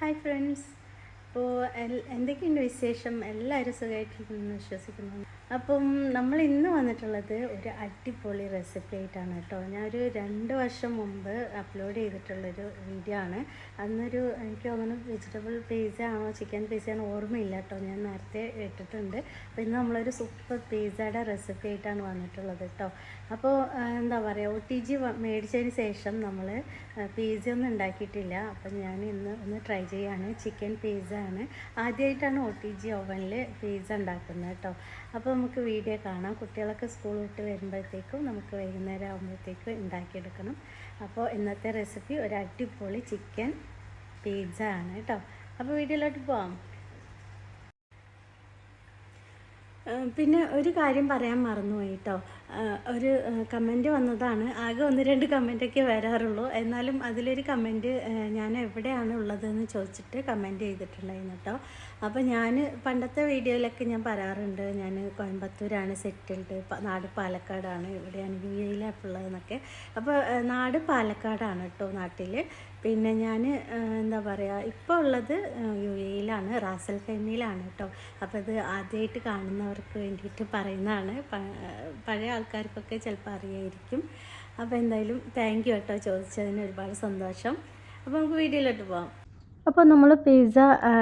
Hi friends അപ്പോൾ എന്തൊക്കെയുണ്ട് വിശേഷം? എല്ലാവരും സുഖമായിട്ടിരിക്കുന്നു വിശ്വസിക്കുന്നു. അപ്പം നമ്മൾ ഇന്ന് വന്നിട്ടുള്ളത് ഒരു അടിപൊളി റെസിപ്പി ആയിട്ടാണ് കേട്ടോ. ഞാനൊരു രണ്ട് വർഷം മുമ്പ് അപ്ലോഡ് ചെയ്തിട്ടുള്ളൊരു വീഡിയോ ആണ്. അന്നൊരു എനിക്ക് തോന്നുന്നു വെജിറ്റബിൾ പിസ്സ ആണോ ചിക്കൻ പിസ്സ ആണോ ഓർമ്മയില്ല കേട്ടോ. ഞാൻ നേരത്തെ ഇട്ടിട്ടുണ്ട്. അപ്പോൾ ഇന്ന് നമ്മളൊരു സൂപ്പർ പിസ്സയുടെ റെസിപ്പി ആയിട്ടാണ് വന്നിട്ടുള്ളത് കേട്ടോ. അപ്പോൾ എന്താ പറയുക ഒ ടി ജി മേടിച്ചതിന് ശേഷം നമ്മൾ പിസ ഒന്നും ഉണ്ടാക്കിയിട്ടില്ല. അപ്പം ഞാൻ ഇന്ന് ഒന്ന് ട്രൈ ചെയ്യാണ്. ചിക്കൻ പിസ ആണ്. ആദ്യമായിട്ടാണ് ഒ ടി ജി ഓവനിൽ പിസ ഉണ്ടാക്കുന്നത് കേട്ടോ അപ്പോൾ നമുക്ക് വീഡിയോ കാണാം. കുട്ടികളൊക്കെ സ്കൂൾ വിട്ട് വരുമ്പോഴത്തേക്കും നമുക്ക് വൈകുന്നേരം ആകുമ്പോഴത്തേക്കും ഉണ്ടാക്കിയെടുക്കണം. അപ്പോൾ ഇന്നത്തെ റെസിപ്പി ഒരു അടിപൊളി ചിക്കൻ പിസ ആണ് കേട്ടോ അപ്പോൾ വീഡിയോയിലോട്ട് പോവാം. പിന്നെ ഒരു കാര്യം പറയാൻ മറന്നുപോയി കേട്ടോ ഒരു കമന്റ് വന്നതാണ്. ആകെ ഒന്ന് രണ്ട് കമന്റൊക്കെ വരാറുള്ളൂ. എന്നാലും അതിലൊരു കമന്റ് ഞാൻ എവിടെയാണ് ഉള്ളതെന്ന് ചോദിച്ചിട്ട് കമന്റ് ചെയ്തിട്ടുണ്ടായിരുന്നു കേട്ടോ അപ്പോൾ ഞാൻ പണ്ടത്തെ വീഡിയോയിലൊക്കെ ഞാൻ പറയാറുണ്ട്. ഞാൻ കോയമ്പത്തൂരാണ് സെറ്റിൽഡ് നാട് പാലക്കാടാണ് ഇവിടെയാണ് ഉള്ളതെന്നൊക്കെ അപ്പോൾ നാട് പാലക്കാടാണ് കേട്ടോ നാട്ടിൽ പിന്നെ ഞാൻ എന്താ പറയുക ഇപ്പോൾ ഉള്ളത് യു എയിലാണ് റാസൽ ഖൈമയിലാണ് കേട്ടോ അപ്പോൾ ഇത് ആദ്യമായിട്ട് കാണുന്നവർക്ക് വേണ്ടിയിട്ട് പറയുന്നതാണ്. പഴയ ആൾക്കാർക്കൊക്കെ ചിലപ്പോൾ അറിയായിരിക്കും. അപ്പോൾ എന്തായാലും താങ്ക് യു കേട്ടോ ചോദിച്ചതിന് ഒരുപാട് സന്തോഷം. അപ്പോൾ നമുക്ക് വീഡിയോയിലോട്ട് പോകാം അപ്പോൾ നമ്മൾ പിസ്സ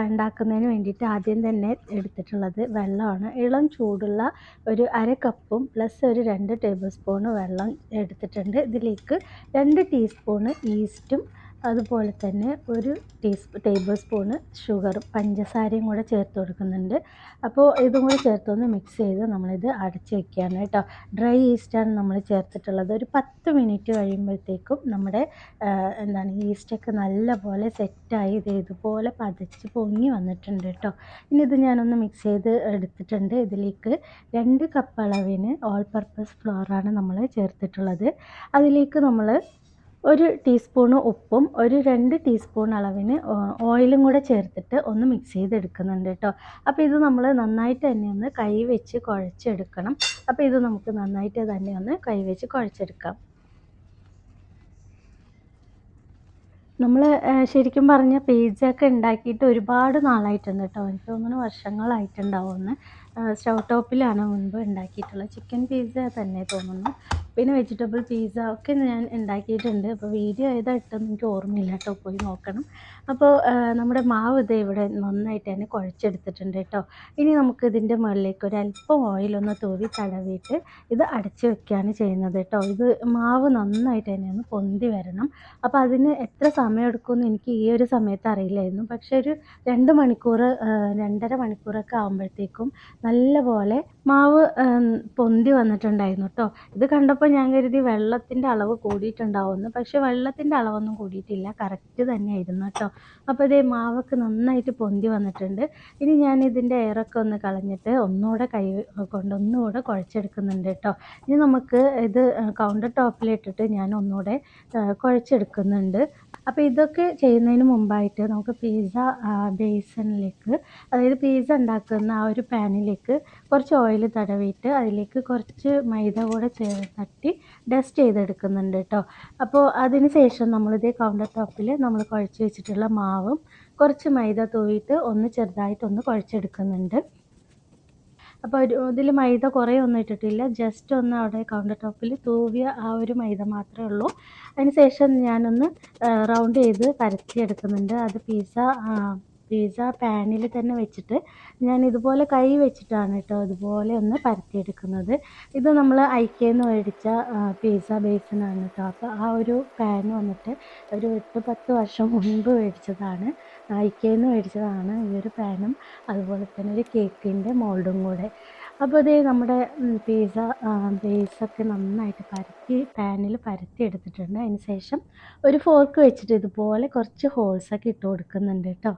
ഉണ്ടാക്കുന്നതിന് വേണ്ടിയിട്ട് ആദ്യം തന്നെ എടുത്തിട്ടുള്ളത് വെള്ളമാണ്. ഇളം ചൂടുള്ള ഒരു അര കപ്പും പ്ലസ് ഒരു രണ്ട് ടേബിൾ സ്പൂണ് വെള്ളം എടുത്തിട്ടുണ്ട്. ഇതിലേക്ക് രണ്ട് ടീസ്പൂണ് ഈസ്റ്റും അതുപോലെ തന്നെ ഒരു ടീസ്പൂ ടേബിൾ സ്പൂണ് ഷുഗറും പഞ്ചസാരയും കൂടെ ചേർത്ത് കൊടുക്കുന്നുണ്ട്. അപ്പോൾ ഇതും കൂടി ചേർത്തൊന്ന് മിക്സ് ചെയ്ത് നമ്മളിത് അടച്ച് വെക്കുകയാണ് കേട്ടോ. ഡ്രൈ ഈസ്റ്റാണ് നമ്മൾ ചേർത്തിട്ടുള്ളത്. ഒരു പത്ത് മിനിറ്റ് കഴിയുമ്പോഴത്തേക്കും നമ്മുടെ എന്താണ് ഈസ്റ്റൊക്കെ നല്ലപോലെ സെറ്റായി ഇത് ഇതുപോലെ പതച്ച് പൊങ്ങി വന്നിട്ടുണ്ട് കേട്ടോ. ഇനി ഇത് ഞാനൊന്ന് മിക്സ് ചെയ്ത് എടുത്തിട്ടുണ്ട്. ഇതിലേക്ക് രണ്ട് കപ്പ് അളവിന് ഓൾ പർപ്പസ് ഫ്ലോറാണ് നമ്മൾ ചേർത്തിട്ടുള്ളത്. അതിലേക്ക് നമ്മൾ ഒരു ടീസ്പൂണ് ഉപ്പും ഒരു രണ്ട് ടീസ്പൂൺ അളവിന് ഓയിലും കൂടെ ചേർത്തിട്ട് ഒന്ന് മിക്സ് ചെയ്തെടുക്കുന്നുണ്ട് കേട്ടോ അപ്പോൾ ഇത് നമ്മൾ നന്നായിട്ട് തന്നെ ഒന്ന് കൈ വെച്ച് കുഴച്ചെടുക്കണം. അപ്പോൾ ഇത് നമുക്ക് നന്നായിട്ട് തന്നെ ഒന്ന് കൈ വെച്ച് കുഴച്ചെടുക്കാം നമ്മൾ ശരിക്കും പറഞ്ഞ പിസ്സ ഒക്കെ ഉണ്ടാക്കിയിട്ട് ഒരുപാട് നാളായിട്ടുണ്ട് കേട്ടോ എനിക്ക് തോന്നുന്നു വർഷങ്ങളായിട്ടുണ്ടാവുമെന്ന്. സ്റ്റൗ ടോപ്പിലാണ് മുൻപ് ഉണ്ടാക്കിയിട്ടുള്ളത് ചിക്കൻ പീസ തന്നെ തോന്നുന്നു. പിന്നെ വെജിറ്റബിൾ പിസ്സ ഒക്കെ ഞാൻ ഉണ്ടാക്കിയിട്ടുണ്ട്. അപ്പോൾ വീഡിയോ ഏതാ ഇട്ടെന്ന് എനിക്ക് ഓർമ്മയില്ല കേട്ടോ. പോയി നോക്കണം. അപ്പോൾ നമ്മുടെ മാവ് ഇത് ഇവിടെ നന്നായിട്ട് തന്നെ കുഴച്ചെടുത്തിട്ടുണ്ട് കേട്ടോ. ഇനി നമുക്ക് ഇതിന്റെ മുകളിലേക്ക് ഒരു അല്പം ഓയിലൊന്ന് തൂവി തടവിയിട്ട് ഇത് അടച്ച് വെക്കുകയാണ് ചെയ്യുന്നത് കേട്ടോ. ഇത് മാവ് നന്നായിട്ട് തന്നെ ഒന്ന് പൊന്തി വരണം. അപ്പോൾ അതിന് എത്ര സമയം എടുക്കുമെന്ന് എനിക്ക് ഈ ഒരു സമയത്ത് അറിയില്ലായിരുന്നു. പക്ഷേ ഒരു രണ്ട് മണിക്കൂർ രണ്ടര മണിക്കൂറൊക്കെ ആകുമ്പോഴത്തേക്കും നല്ലപോലെ മാവ് പൊന്തി വന്നിട്ടുണ്ടായിരുന്നു കേട്ടോ ഇത് കണ്ടപ്പോൾ ഞാൻ കരുതി വെള്ളത്തിന്റെ അളവ് കൂടിയിട്ടുണ്ടാവുമെന്ന്. പക്ഷെ വെള്ളത്തിന്റെ അളവൊന്നും കൂടിയിട്ടില്ല. കറക്റ്റ് തന്നെയായിരുന്നു കേട്ടോ അപ്പോൾ ഇതേ മാവൊക്കെ നന്നായിട്ട് പൊന്തി വന്നിട്ടുണ്ട്. ഇനി ഞാൻ ഇതിന്റെ എയറൊക്കെ ഒന്ന് കളഞ്ഞിട്ട് ഒന്നുകൂടെ കൈ കൊണ്ട് ഒന്നുകൂടെ കുഴച്ചെടുക്കുന്നുണ്ട് കേട്ടോ ഇനി നമുക്ക് ഇത് കൗണ്ടർ ടോപ്പിലിട്ടിട്ട് ഞാൻ ഒന്നുകൂടെ കുഴച്ചെടുക്കുന്നുണ്ട്. അപ്പോൾ ഇതൊക്കെ ചെയ്യുന്നതിന് മുമ്പായിട്ട് നമുക്ക് പിസ്സ ബേസണിലേക്ക് അതായത് പിസ്സ ഉണ്ടാക്കുന്ന ആ ഒരു പാനിലേക്ക് കുറച്ച് ഓയിൽ തടവിയിട്ട് അതിലേക്ക് കുറച്ച് മൈദ കൂടെ ചേ തട്ടി ഡസ്റ്റ് ചെയ്തെടുക്കുന്നുണ്ട് കേട്ടോ അപ്പോൾ അതിന് ശേഷം നമ്മളിതേ കൗണ്ടർ ടോപ്പിൽ നമ്മൾ കുഴച്ച് വെച്ചിട്ടുള്ള മാവും കുറച്ച് മൈദ തൂവിയിട്ട് ഒന്ന് ചെറുതായിട്ടൊന്ന് കുഴച്ചെടുക്കുന്നുണ്ട്. അപ്പോൾ ഇതിൽ മൈദ കുറേ ഒന്നും ഇട്ടിട്ടില്ല. ജസ്റ്റ് ഒന്ന് അവിടെ കൗണ്ടർ ടോപ്പിൽ തൂവിയ ആ ഒരു മൈദ മാത്രമേ ഉള്ളൂ. അതിന് ശേഷം ഞാനൊന്ന് റൗണ്ട് ചെയ്ത് പരത്തി എടുക്കുന്നുണ്ട്. അത് പിസ്സ പിസ്സ പാനിൽ തന്നെ വെച്ചിട്ട് ഞാൻ ഇതുപോലെ കൈ വെച്ചിട്ടാണ് കേട്ടോ ഇതുപോലെ ഒന്ന് പരത്തിയെടുക്കുന്നത് ഇത് നമ്മൾ ഐക്കേന്ന് മേടിച്ച പിസ്സ ബേസിനാണ് കേട്ടോ. അപ്പോൾ ആ ഒരു പാൻ വന്നിട്ട് ഒരു എട്ട് പത്ത് വർഷം മുൻപ് മേടിച്ചതാണ്. ഐക്കേന്ന് മേടിച്ചതാണ് ഈ ഒരു പാനും. അതുപോലെ തന്നെ ഒരു കേക്കിന്റെ മോൾഡും കൂടെ. അപ്പോൾ അതേ നമ്മുടെ പിസ്സ ബേസൊക്കെ നന്നായിട്ട് പരത്തി പാനിൽ പരത്തി എടുത്തിട്ടുണ്ട്. അതിന് ശേഷം ഒരു ഫോർക്ക് വെച്ചിട്ട് ഇതുപോലെ കുറച്ച് ഹോൾസൊക്കെ ഇട്ട് കൊടുക്കുന്നുണ്ട് കേട്ടോ.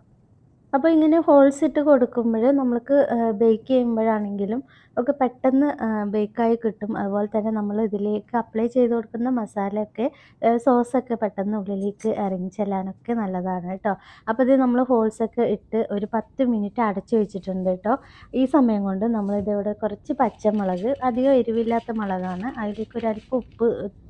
അപ്പോൾ ഇങ്ങനെ ഹോൾസ് ഇട്ട് കൊടുക്കുമ്പോൾ നമ്മൾക്ക് ബേക്ക് ചെയ്യുമ്പോഴാണെങ്കിലും ഒക്കെ പെട്ടെന്ന് ബേക്കായി കിട്ടും. അതുപോലെ തന്നെ നമ്മൾ ഇതിലേക്ക് അപ്ലൈ ചെയ്ത് കൊടുക്കുന്ന മസാലയൊക്കെ സോസൊക്കെ പെട്ടെന്ന് ഉള്ളിലേക്ക് ഇറങ്ങി ചെല്ലാനൊക്കെ നല്ലതാണ് കേട്ടോ. അപ്പോൾ ഇത് നമ്മൾ ഹോൾസൊക്കെ ഇട്ട് ഒരു പത്ത് മിനിറ്റ് അടച്ചു വെച്ചിട്ടുണ്ട് കേട്ടോ. ഈ സമയം കൊണ്ട് നമ്മളിതിവിടെ കുറച്ച് പച്ചമുളക് അധികം എരിവില്ലാത്ത മുളകാണ്. അതിലേക്ക് ഒരു അല്പം ഉപ്പ്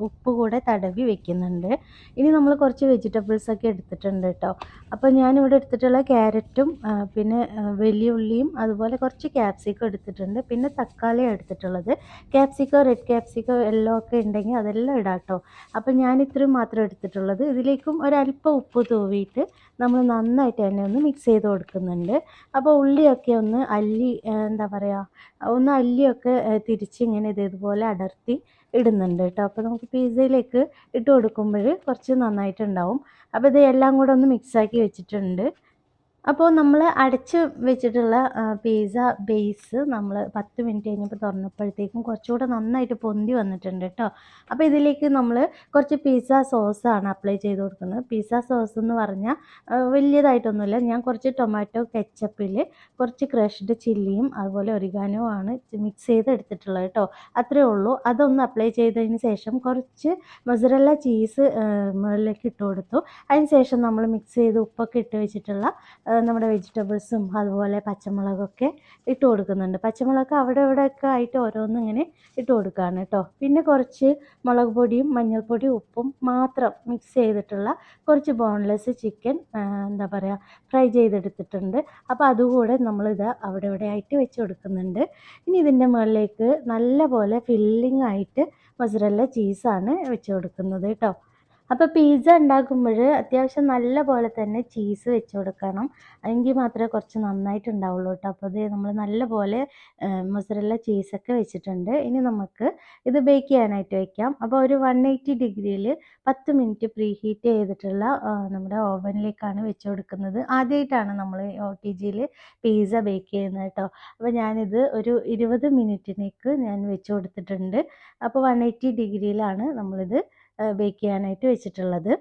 ഉപ്പ് കൂടെ തടവി വെക്കുന്നുണ്ട്. ഇനി നമ്മൾ കുറച്ച് വെജിറ്റബിൾസൊക്കെ എടുത്തിട്ടുണ്ട് കേട്ടോ. അപ്പോൾ ഞാനിവിടെ എടുത്തിട്ടുള്ള ക്യാരറ്റും പിന്നെ വലിയ ഉള്ളിയും അതുപോലെ കുറച്ച് ക്യാപ്സിക്കം എടുത്തിട്ടുണ്ട്. പിന്നെ തക്കാളി എടുത്തിട്ടുള്ളത്. ക്യാപ്സിക്കോ റെഡ് ക്യാപ്സിക്കോ എല്ലോ ഒക്കെ ഉണ്ടെങ്കിൽ അതെല്ലാം ഇടാട്ടോ. അപ്പം അപ്പോൾ ഞാൻ ഇത്രയും മാത്രം എടുത്തിട്ടുള്ളത്. ഇതിലേക്കും ഒരല്പം ഉപ്പ് തൂവിയിട്ട് നമ്മൾ നന്നായിട്ട് തന്നെ ഒന്ന് മിക്സ് ചെയ്ത് കൊടുക്കുന്നുണ്ട്. അപ്പോൾ ഉള്ളിയൊക്കെ ഒന്ന് അല്ലി എന്താ പറയുക ഒന്ന് അല്ലിയൊക്കെ തിരിച്ച് ഇങ്ങനെ ഇതേപോലെ അടർത്തി ഇടുന്നുണ്ട് കേട്ടോ. അപ്പോൾ നമുക്ക് പിസയിലേക്ക് ഇട്ട് കൊടുക്കുമ്പോൾ കുറച്ച് നന്നായിട്ടുണ്ടാവും. അപ്പോൾ ഇത് എല്ലാം കൂടെ ഒന്ന് മിക്സാക്കി വെച്ചിട്ടുണ്ട്. അപ്പോൾ നമ്മൾ അടച്ച് വെച്ചിട്ടുള്ള പിസ്സ ബേസ് നമ്മൾ പത്ത് മിനിറ്റ് കഴിഞ്ഞപ്പോൾ തുറന്നപ്പോഴത്തേക്കും കുറച്ചുകൂടെ നന്നായിട്ട് പൊന്തി വന്നിട്ടുണ്ട് കേട്ടോ അപ്പോൾ ഇതിലേക്ക് നമ്മൾ കുറച്ച് പിസ്സ സോസാണ് അപ്ലൈ ചെയ്ത് കൊടുക്കുന്നത്. പിസ്സ സോസ് എന്ന് പറഞ്ഞാൽ വലിയതായിട്ടൊന്നുമില്ല. ഞാൻ കുറച്ച് ടൊമാറ്റോ കെച്ചപ്പിൽ കുറച്ച് ക്രഷ്ഡ് ചില്ലിയും അതുപോലെ ഒരിഗാനോ ആണ് മിക്സ് ചെയ്ത് എടുത്തിട്ടുള്ളത് കേട്ടോ അത്രേ ഉള്ളൂ. അതൊന്ന് അപ്ലൈ ചെയ്തതിന് ശേഷം കുറച്ച് മൊസറല്ല ചീസ് മുകളിലേക്ക് ഇട്ട് കൊടുത്തു. അതിന് ശേഷം നമ്മൾ മിക്സ് ചെയ്ത് ഉപ്പൊക്കെ ഇട്ട് വെച്ചിട്ടുള്ള നമ്മുടെ വെജിറ്റബിൾസും അതുപോലെ പച്ചമുളകൊക്കെ ഇട്ട് കൊടുക്കുന്നുണ്ട്. പച്ചമുളക് അവിടെ ഇവിടെയൊക്കെ ആയിട്ട് ഓരോന്നും ഇങ്ങനെ ഇട്ട് കൊടുക്കുകയാണ് കേട്ടോ പിന്നെ കുറച്ച് മുളക് പൊടിയും മഞ്ഞൾപ്പൊടിയും ഉപ്പും മാത്രം മിക്സ് ചെയ്തിട്ടുള്ള കുറച്ച് ബോൺലെസ് ചിക്കൻ എന്താ പറയുക ഫ്രൈ ചെയ്തെടുത്തിട്ടുണ്ട്. അപ്പോൾ അതുകൂടെ നമ്മളിത് അവിടെ ഇവിടെ ആയിട്ട് വെച്ച് കൊടുക്കുന്നുണ്ട്. ഇനി ഇതിന്റെ മുകളിലേക്ക് നല്ല പോലെ ഫില്ലിംഗ് ആയിട്ട് മൊസറല്ല ചീസാണ് വെച്ച് കൊടുക്കുന്നത് കേട്ടോ അപ്പോൾ പിസ്സ ഉണ്ടാക്കുമ്പോൾ അത്യാവശ്യം നല്ല പോലെ തന്നെ ചീസ് വെച്ച് കൊടുക്കണം. എങ്കിൽ മാത്രമേ കുറച്ച് നന്നായിട്ട് ഉണ്ടാവുള്ളൂ കേട്ടോ അപ്പോൾ ഇത് നമ്മൾ നല്ല പോലെ മൊസറല്ല ചീസൊക്കെ വെച്ചിട്ടുണ്ട്. ഇനി നമുക്ക് ഇത് ബേക്ക് ചെയ്യാനായിട്ട് വെക്കാം. അപ്പോൾ ഒരു വൺ എയ്റ്റി ഡിഗ്രിയിൽ പത്ത് മിനിറ്റ് പ്രീ ഹീറ്റ് ചെയ്തിട്ടുള്ള നമ്മുടെ ഓവനിലേക്കാണ് വെച്ച് കൊടുക്കുന്നത്. ആദ്യമായിട്ടാണ് നമ്മൾ ഒ ടി ജിയിൽ പിസ്സ ബേക്ക് ചെയ്യുന്നത് കേട്ടോ. അപ്പോൾ ഞാനിത് ഒരു ഇരുപത് മിനിറ്റിനേക്ക് ഞാൻ വെച്ച് കൊടുത്തിട്ടുണ്ട്. അപ്പോൾ വൺ എയ്റ്റി ഡിഗ്രിയിലാണ് നമ്മളിത് ബേക്ക് ചെയ്യാനായിട്ട് വെച്ചിട്ടുള്ളത്.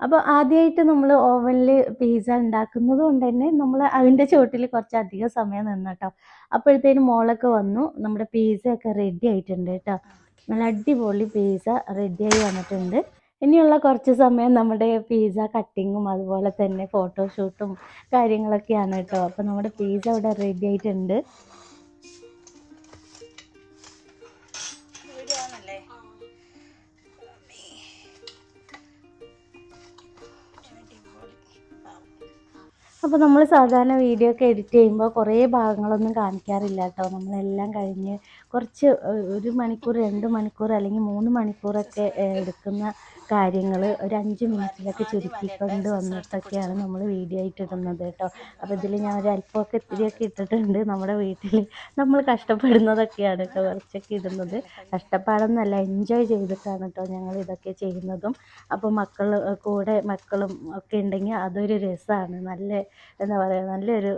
അപ്പോൾ ആദ്യമായിട്ട് നമ്മൾ ഓവനിൽ പിസ്സ ഉണ്ടാക്കുന്നത് കൊണ്ട് തന്നെ നമ്മൾ അതിന്റെ ചുവട്ടിൽ കുറച്ചധികം സമയം നിന്നു കേട്ടോ അപ്പോഴത്തേനും മോളൊക്കെ വന്നു. നമ്മുടെ പിസ്സ ഒക്കെ റെഡി ആയിട്ടുണ്ട് കേട്ടോ നല്ല അടിപൊളി പിസ്സ റെഡിയായി വന്നിട്ടുണ്ട്. ഇനിയുള്ള കുറച്ച് സമയം നമ്മുടെ പീസ കട്ടിങ്ങും അതുപോലെ തന്നെ ഫോട്ടോഷൂട്ടും കാര്യങ്ങളൊക്കെയാണ് കേട്ടോ. അപ്പോൾ നമ്മുടെ പീസ ഇവിടെ റെഡി ആയിട്ടുണ്ട്. അപ്പോൾ നമ്മൾ സാധാരണ വീഡിയോ ഒക്കെ എഡിറ്റ് ചെയ്യുമ്പോൾ കുറേ ഭാഗങ്ങളൊന്നും കാണിക്കാറില്ല കേട്ടോ. നമ്മളെല്ലാം കഴിഞ്ഞ് കുറച്ച് ഒരു മണിക്കൂർ രണ്ട് മണിക്കൂർ അല്ലെങ്കിൽ മൂന്ന് മണിക്കൂറൊക്കെ എടുക്കുന്ന കാര്യങ്ങൾ ഒരു അഞ്ച് മിനിറ്റിലൊക്കെ ചുരുക്കിക്കൊണ്ട് വന്നിട്ടൊക്കെയാണ് നമ്മൾ വീഡിയോ ആയിട്ട് ഇടുന്നത് കേട്ടോ. അപ്പോൾ ഇതിൽ ഞാൻ ഒരു അല്പമൊക്കെ ഇത്തിരിയൊക്കെ ഇട്ടിട്ടുണ്ട് നമ്മുടെ വീട്ടിൽ നമ്മൾ കഷ്ടപ്പെടുന്നതൊക്കെയാണ് കേട്ടോ കുറച്ചൊക്കെ ഇടുന്നത്. കഷ്ടപ്പാടൊന്നല്ല എൻജോയ് ചെയ്തിട്ടാണ് കേട്ടോ ഞങ്ങൾ ഇതൊക്കെ ചെയ്യുന്നതും. അപ്പോൾ മക്കൾ കൂടെ മക്കളും ഒക്കെ ഉണ്ടെങ്കിൽ അതൊരു രസമാണ് നല്ല എന്താ പറയുക നല്ലൊരു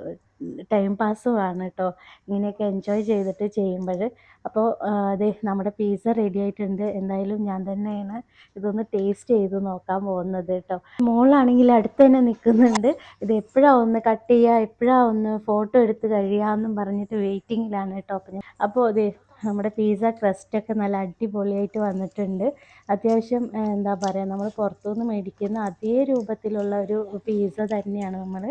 ടൈം പാസ്സുമാണ് കേട്ടോ ഇങ്ങനെയൊക്കെ എൻജോയ് ചെയ്തിട്ട് ചെയ്യുമ്പോൾ അപ്പോൾ അതെ നമ്മുടെ പിസ്സ റെഡി ആയിട്ടുണ്ട്. എന്തായാലും ഞാൻ തന്നെയാണ് ഇതൊന്ന് ടേസ്റ്റ് ചെയ്ത് നോക്കാൻ പോകുന്നത് കേട്ടോ മോളാണെങ്കിൽ അടുത്ത് തന്നെ നിൽക്കുന്നുണ്ട് ഇത് എപ്പോഴാ ഒന്ന് കട്ട് ചെയ്യുക എപ്പോഴാ ഒന്ന് ഫോട്ടോ എടുത്ത് കഴിയാമെന്നും പറഞ്ഞിട്ട് വെയിറ്റിങ്ങിലാണ് കേട്ടോ അപ്പോൾ അതെ നമ്മുടെ പിസ്സ ക്രസ്റ്റൊക്കെ നല്ല അടിപൊളിയായിട്ട് വന്നിട്ടുണ്ട്. അത്യാവശ്യം എന്താ പറയുക നമ്മൾ പുറത്തുനിന്ന് മേടിക്കുന്ന അതേ രൂപത്തിലുള്ള ഒരു പിസ്സ തന്നെയാണ് നമ്മൾ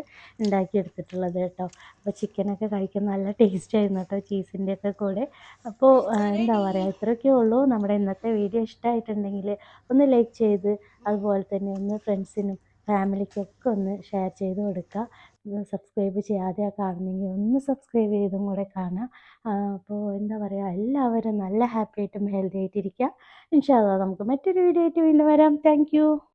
ഉണ്ടാക്കിയെടുത്തിട്ടുള്ളത് കേട്ടോ. അപ്പോൾ ചിക്കനൊക്കെ കഴിക്കാൻ നല്ല ടേസ്റ്റ് ആയിരുന്നു കേട്ടോ ചീസിന്റെ ഒക്കെ കൂടെ. അപ്പോൾ എന്താ പറയുക ഇത്രയൊക്കെ ഉള്ളൂ. നമ്മുടെ ഇന്നത്തെ വീഡിയോ ഇഷ്ടമായിട്ടുണ്ടെങ്കിൽ ഒന്ന് ലൈക്ക് ചെയ്ത് അതുപോലെ തന്നെ ഒന്ന് ഫ്രണ്ട്സിനും ഫാമിലിക്കൊക്കെ ഒന്ന് ഷെയർ ചെയ്ത് കൊടുക്കുക. സബ്സ്ക്രൈബ് ചെയ്യാതെ കാണുന്നെങ്കിൽ ഒന്ന് സബ്സ്ക്രൈബ് ചെയ്തും കൂടെ കാണാം. അപ്പോൾ എന്താ പറയുക എല്ലാവരും നല്ല ഹാപ്പി ആയിട്ടും ഹെൽത്തി ആയിട്ടിരിക്കുക ഇൻഷാല്ല നമുക്ക് മറ്റൊരു വീഡിയോ ആയിട്ട് വീണ്ടും വരാം. താങ്ക്